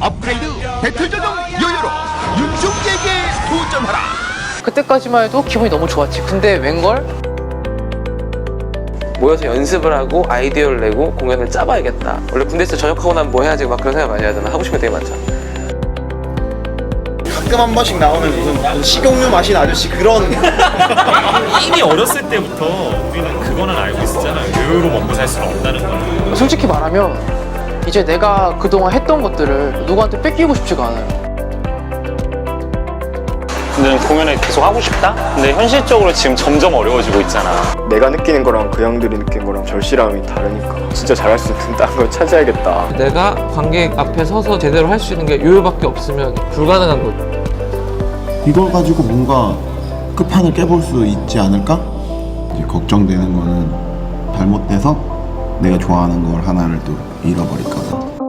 업그레이드 배틀 전용 요요로 윤중재에게 도전하라 그때까지만 해도 기분이 너무 좋았지. 근데 웬걸? 모여서 연습을 하고 아이디어를 내고 공연을 짜봐야겠다. 원래 군대에서 전역하고 나면 뭐 해야지 막 그런 생각 많이 하잖아. 하고 싶은 게 되게 많잖아. 가끔 한 번씩 나오는 무슨 식용유 마신 아저씨 그런 이미 어렸을 때부터 우리는 그거는 알고 있었잖아요. 요요로 먹고 살 수는 없다는 거는. 솔직히 말하면 이제 내가 그동안 했던 것들을 누구한테 뺏기고 싶지가 않아요. 근데 공연을 계속 하고 싶다? 근데 현실적으로 지금 점점 어려워지고 있잖아. 내가 느끼는 거랑 그 형들이 느끼는 거랑 절실함이 다르니까 진짜 잘할 수 있는 다른 걸 찾아야겠다 내가 관객 앞에 서서 제대로 할 수 있는 게 요요밖에 없으면 불가능한 거지. 이걸 가지고 뭔가 끝판을 깨볼 수 있지 않을까? 이제 걱정되는 거는 잘못돼서 내가 좋아하는 걸 하나를 또 잃어버릴까 봐.